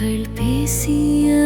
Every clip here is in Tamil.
மொழிகள் பேசிய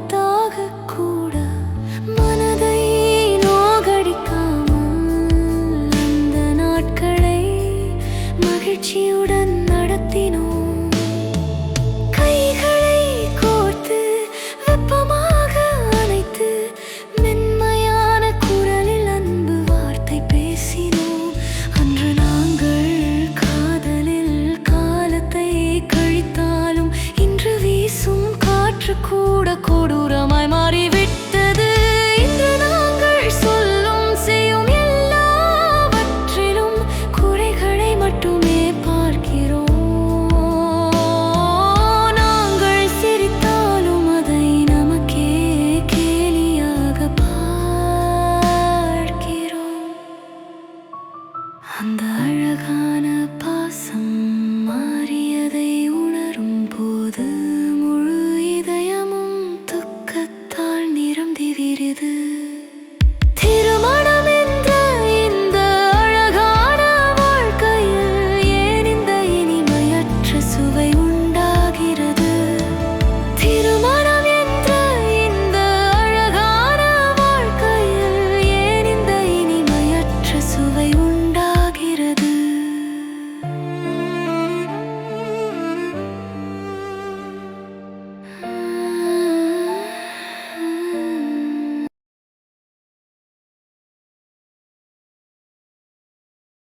പാട്ടാകൂ கூட கொடூரமாய் மாறிவிட்டது. இன்று நாங்கள் சொல்லும் செய்யும் எல்லாவற்றிலும் குறைகளை மட்டுமே பார்க்கிறோம். நாங்கள் சிரித்தாலும் அதை நமக்கே கேலியாக பார்க்கிறோம். அந்த அழகான பாசம்